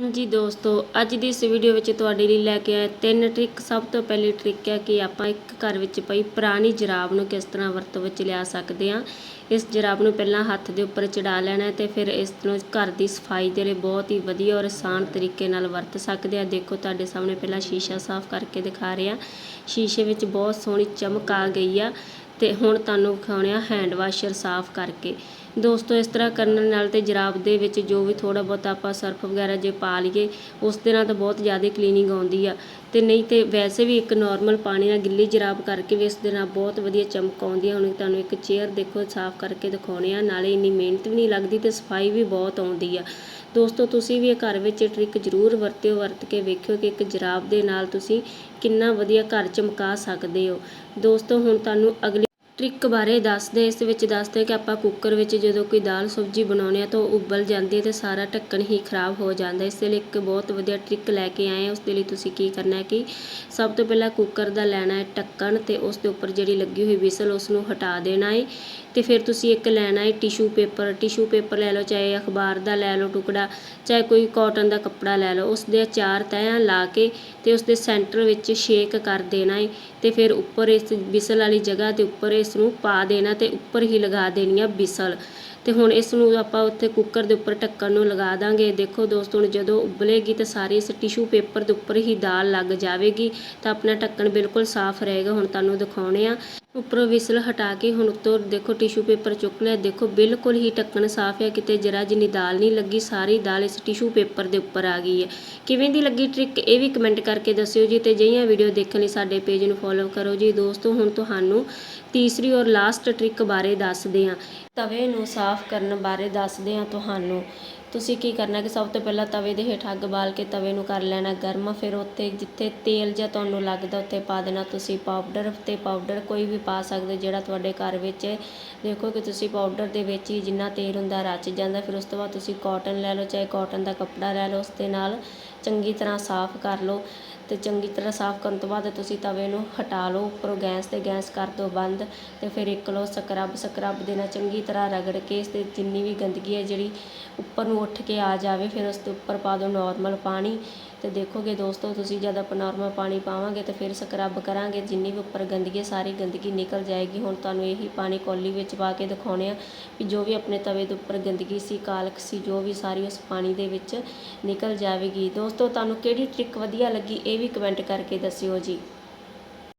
ਹਾਂਜੀ ਦੋਸਤੋ, ਅੱਜ ਦੀ ਇਸ ਵੀਡੀਓ ਵਿੱਚ ਤੁਹਾਡੇ ਲਈ ਲੈ ਕੇ ਆਏ ਤਿੰਨ ਟ੍ਰਿਕ ਸਭ ਤੋਂ ਪਹਿਲੀ ਟ੍ਰਿਕ ਹੈ ਕਿ ਆਪਾਂ ਇੱਕ ਘਰ ਵਿੱਚ ਪਈ ਪੁਰਾਣੀ ਜਰਾਬ ਨੂੰ ਕਿਸ ਤਰ੍ਹਾਂ ਵਰਤੋਂ ਵਿੱਚ ਲਿਆ ਸਕਦੇ ਹਾਂ। ਇਸ ਜਰਾਬ ਨੂੰ ਪਹਿਲਾਂ ਹੱਥ ਦੇ ਉੱਪਰ ਚੜਾ ਲੈਣਾ ਹੈ ਤੇ ਫਿਰ ਇਸ ਨੂੰ ਘਰ ਦੀ ਸਫ਼ਾਈ ਦੇ ਲਈ ਬਹੁਤ ਹੀ ਵਧੀਆ ਔਰ ਆਸਾਨ ਤਰੀਕੇ ਨਾਲ ਵਰਤ ਸਕਦੇ ਆ ਦੇਖੋ, ਤੁਹਾਡੇ ਸਾਹਮਣੇ ਪਹਿਲਾਂ ਸ਼ੀਸ਼ਾ ਸਾਫ਼ ਕਰਕੇ ਦਿਖਾ ਰਹੇ। ਹਾਂ ਸ਼ੀਸ਼ੇ ਵਿੱਚ ਬਹੁਤ ਸੋਹਣੀ ਚਮਕ ਆ ਗਈ ਆ ਤੇ ਹੁਣ ਤੁਹਾਨੂੰ ਵਿਖਾਉਣੇ ਆ ਹੈਂਡ ਵਾਸ਼ਰ ਸਾਫ਼ ਕਰਕੇ। ਦੋਸਤੋ, ਇਸ ਤਰ੍ਹਾਂ ਕਰਨ ਨਾਲ ਤੇ ਜਰਾਬ ਦੇ ਵਿੱਚ ਜੋ ਵੀ ਥੋੜਾ ਬਹੁਤ ਆਪਾਂ ਸਰਫ ਵਗੈਰਾ ਜੇ ਪਾ ਲਈਏ, ਉਸ ਦੇ ਨਾਲ ਤਾਂ ਬਹੁਤ ਜ਼ਿਆਦਾ ਕਲੀਨਿੰਗ ਆਉਂਦੀ ਆ। ਤੇ ਨਹੀਂ ਤੇ ਵੈਸੇ ਵੀ ਇੱਕ ਨਾਰਮਲ ਪਾਣੀ ਨਾਲ ਗਿੱਲੀ ਜਰਾਬ ਕਰਕੇ ਵੀ ਇਸ ਦੇ ਨਾਲ ਬਹੁਤ ਵਧੀਆ ਚਮਕ ਆਉਂਦੀ ਆ। ਹੁਣ ਤੁਹਾਨੂੰ ਇੱਕ ਚੇਅਰ ਦੇਖੋ, ਸਾਫ਼ ਕਰਕੇ ਦਿਖਾਉਣੇ ਆ। ਨਾਲੇ ਇੰਨੀ ਮਿਹਨਤ ਵੀ ਨਹੀਂ ਲੱਗਦੀ ਤੇ ਸਫ਼ਾਈ ਵੀ ਬਹੁਤ ਆਉਂਦੀ ਆ। ਦੋਸਤੋ, ਤੁਸੀਂ ਵੀ ਇਹ ਘਰ ਵਿੱਚ ਟ੍ਰਿਕ ਜ਼ਰੂਰ ਵਰਤਿਓ, ਵਰਤ ਕੇ ਵੇਖਿਓ ਕਿ ਇੱਕ ਜਰਾਬ ਦੇ ਨਾਲ ਤੁਸੀਂ ਕਿੰਨਾ ਵਧੀਆ ਘਰ ਚਮਕਾ ਸਕਦੇ ਹੋ। ਦੋਸਤੋ, ਹੁਣ ਤੁਹਾਨੂੰ ਅਗਲੀ ਟ੍ਰਿਕ ਬਾਰੇ ਦੱਸਦੇ, ਇਸ ਵਿੱਚ ਦੱਸਦੇ ਕਿ ਆਪਾਂ ਕੁੱਕਰ ਵਿੱਚ ਜਦੋਂ ਕੋਈ ਦਾਲ ਸਬਜ਼ੀ ਬਣਾਉਂਦੇ ਆ ਤਾਂ ਉਹ ਉਬਲ ਜਾਂਦੀ ਹੈ ਤੇ ਸਾਰਾ ਢੱਕਣ ਹੀ ਖਰਾਬ ਹੋ ਜਾਂਦਾ ਇਸ ਲਈ ਇੱਕ ਬਹੁਤ ਵਧੀਆ ਟ੍ਰਿਕ ਲੈ ਕੇ ਆਏ ਹਾਂ। ਉਸ ਦੇ ਲਈ ਤੁਸੀਂ ਕੀ ਕਰਨਾ ਹੈ ਕਿ ਸਭ ਤੋਂ ਪਹਿਲਾਂ ਕੁੱਕਰ ਦਾ ਲੈਣਾ ਹੈ ਢੱਕਣ ਤੇ ਉਸ ਦੇ ਉੱਪਰ ਜਿਹੜੀ ਲੱਗੀ ਹੋਈ ਵਿਸਲ ਉਸ ਨੂੰ ਹਟਾ ਦੇਣਾ ਹੈ ਤੇ ਫਿਰ ਤੁਸੀਂ ਇੱਕ ਲੈਣਾ ਹੈ ਟਿਸ਼ੂ ਪੇਪਰ ਟਿਸ਼ੂ ਪੇਪਰ ਲੈ ਲਓ, ਚਾਹੇ ਅਖਬਾਰ ਦਾ ਲੈ ਲਓ ਟੁਕੜਾ, ਚਾਹੇ ਕੋਈ ਕਾਟਨ ਦਾ ਕੱਪੜਾ ਲੈ ਲਓ। ਉਸ ਦੇ ਚਾਰ ਤਹਿਾਂ ਲਾ ਕੇ ਤੇ ਉਸ ਦੇ ਸੈਂਟਰ ਵਿੱਚ ਸ਼ੇਕ ਕਰ ਦੇਣਾ ਹੈ ਤੇ ਫਿਰ ਉੱਪਰ ਇਸ ਵਿਸਲ ਵਾਲੀ ਜਗ੍ਹਾ ਤੇ ਉੱਪਰ ਇਸ ਨੂੰ ਪਾ ਦੇਣਾ ਤੇ ਉੱਪਰ ਹੀ ਲਗਾ ਦੇਣੀ ਆ ਬਿਸਲ। ਤੇ ਹੁਣ ਇਸ ਨੂੰ ਆਪਾਂ ਉੱਥੇ ਕੁੱਕਰ ਦੇ ਉੱਪਰ ਢੱਕਣ ਨੂੰ ਲਗਾ ਦਾਂਗੇ। ਦੇਖੋ ਦੋਸਤੋ, ਹੁਣ ਜਦੋਂ ਉਬਲੇਗੀ ਤਾਂ ਸਾਰੀ ਇਸ ਟਿਸ਼ੂ ਪੇਪਰ ਦੇ ਉੱਪਰ ਹੀ ਦਾਲ ਲੱਗ ਜਾਵੇਗੀ। ਤਾਂ ਆਪਣਾ ਢੱਕਣ ਬਿਲਕੁਲ ਸਾਫ਼ ਰਹੇਗਾ, ਹੁਣ ਤੁਹਾਨੂੰ ਦਿਖਾਉਣੇ ਆ। ਉੱਪਰੋਂ ਵਿਸਲ ਹਟਾ ਕੇ ਹੁਣ ਉੱਤੋਂ ਦੇਖੋ ਟਿਸ਼ੂ ਪੇਪਰ ਚੁੱਕ ਲਿਆ। ਦੇਖੋ ਬਿਲਕੁਲ ਹੀ ਢੱਕਣ ਸਾਫ਼ ਹੈ ਕਿਤੇ ਜਰਾ ਜਿੰਨੀ ਦਾਲ ਨਹੀਂ ਲੱਗੀ, ਸਾਰੀ ਦਾਲ ਇਸ ਟਿਸ਼ੂ ਪੇਪਰ ਦੇ ਉੱਪਰ ਆ ਗਈ ਹੈ ਕਿਵੇਂ ਦੀ ਲੱਗੀ ਟ੍ਰਿਕ ਇਹ ਵੀ ਕਮੈਂਟ ਕਰਕੇ ਦੱਸਿਓ ਜੀ ਤੇ ਜਿਹੀਆਂ ਵੀਡੀਓ ਦੇਖਣ ਲਈ ਸਾਡੇ ਪੇਜ ਨੂੰ ਫੋਲੋ ਕਰੋ ਜੀ। ਦੋਸਤੋ, ਹੁਣ ਤੁਹਾਨੂੰ ਤੀਸਰੀ ਔਰ ਲਾਸਟ ਟ੍ਰਿਕ ਬਾਰੇ ਦੱਸਦੇ ਹਾਂ ਤਵੇ ਨੂੰ ਸਾਫ਼ ਸਾਫ਼ ਕਰਨ ਬਾਰੇ ਦੱਸਦੇ ਹਾਂ ਤੁਹਾਨੂੰ। ਤੁਸੀਂ ਕੀ ਕਰਨਾ ਕਿ ਸਭ ਤੋਂ ਪਹਿਲਾਂ ਤਵੇ ਦੇ ਹੇਠ ਅੱਗ ਬਾਲ ਕੇ ਤਵੇ ਨੂੰ ਕਰ ਲੈਣਾ ਗਰਮ। ਫਿਰ ਉੱਤੇ ਜਿੱਥੇ ਤੇਲ ਜਾਂ ਤੁਹਾਨੂੰ ਲੱਗਦਾ ਉੱਥੇ ਪਾ ਦੇਣਾ। ਤੁਸੀਂ ਪਾਊਡਰ ਤੇ ਪਾਊਡਰ ਕੋਈ ਵੀ ਪਾ ਸਕਦੇ, ਜਿਹੜਾ ਤੁਹਾਡੇ ਘਰ ਵਿੱਚ ਦੇਖੋ ਕਿ ਤੁਸੀਂ ਪਾਊਡਰ ਦੇ ਵਿੱਚ ਹੀ ਜਿੰਨਾ ਤੇਲ ਹੁੰਦਾ ਰਚ ਜਾਂਦਾ। ਫਿਰ ਉਸ ਤੋਂ ਬਾਅਦ ਤੁਸੀਂ ਕਾਟਨ ਲੈ ਲਓ, ਚਾਹੇ ਕਾਟਨ ਦਾ ਕੱਪੜਾ ਲੈ ਲਓ, ਉਸ ਦੇ ਨਾਲ ਚੰਗੀ ਤਰ੍ਹਾਂ ਸਾਫ਼ ਕਰ ਲਓ। ਅਤੇ ਚੰਗੀ ਤਰ੍ਹਾਂ ਸਾਫ਼ ਕਰਨ ਤੋਂ ਬਾਅਦ ਤੁਸੀਂ ਤਵੇ ਨੂੰ ਹਟਾ ਲਓ ਉੱਪਰੋਂ ਗੈਸ ਅਤੇ ਗੈਸ ਕਰ ਦਿਓ ਬੰਦ ਅਤੇ ਫਿਰ ਇੱਕ ਲਓ ਸਕਰੱਬ ਸਕਰਬ ਦੇ ਨਾਲ ਚੰਗੀ ਤਰ੍ਹਾਂ ਰਗੜ ਕੇ ਇਸ ਤੇ ਜਿੰਨੀ ਵੀ ਗੰਦਗੀ ਹੈ ਜਿਹੜੀ ਉੱਪਰ ਨੂੰ ਉੱਠ ਕੇ ਆ ਜਾਵੇ ਫਿਰ ਉਸ ਦੇ ਉੱਪਰ ਪਾ ਦਿਓ ਨੋਰਮਲ ਪਾਣੀ ਅਤੇ ਦੇਖੋਗੇ ਦੋਸਤੋ ਤੁਸੀਂ ਜਦ ਆਪਾਂ ਨੋਰਮਲ ਪਾਣੀ ਪਾਵਾਂਗੇ ਤਾਂ ਫਿਰ ਸਕਰੱਬ ਕਰਾਂਗੇ ਜਿੰਨੀ ਵੀ ਉੱਪਰ ਗੰਦਗੀ ਹੈ, ਸਾਰੀ ਗੰਦਗੀ ਨਿਕਲ ਜਾਏਗੀ। ਹੁਣ ਤੁਹਾਨੂੰ ਇਹੀ ਪਾਣੀ ਕੌਲੀ ਵਿੱਚ ਪਾ ਕੇ ਦਿਖਾਉਣੇ ਆ ਵੀ ਜੋ ਵੀ ਆਪਣੇ ਤਵੇ ਦੇ ਉੱਪਰ ਗੰਦਗੀ ਸੀ ਕਾਲਕ ਸੀ ਜੋ ਵੀ ਸਾਰੀ ਉਸ ਪਾਣੀ ਦੇ ਵਿੱਚ ਨਿਕਲ ਜਾਵੇਗੀ। ਦੋਸਤੋ ਤੁਹਾਨੂੰ ਕਿਹੜੀ ਟ੍ਰਿਕ ਵਧੀਆ ਲੱਗੀ ਇਹ ਵੀ ਕਮੈਂਟ ਕਰਕੇ ਦੱਸਿਓ ਜੀ।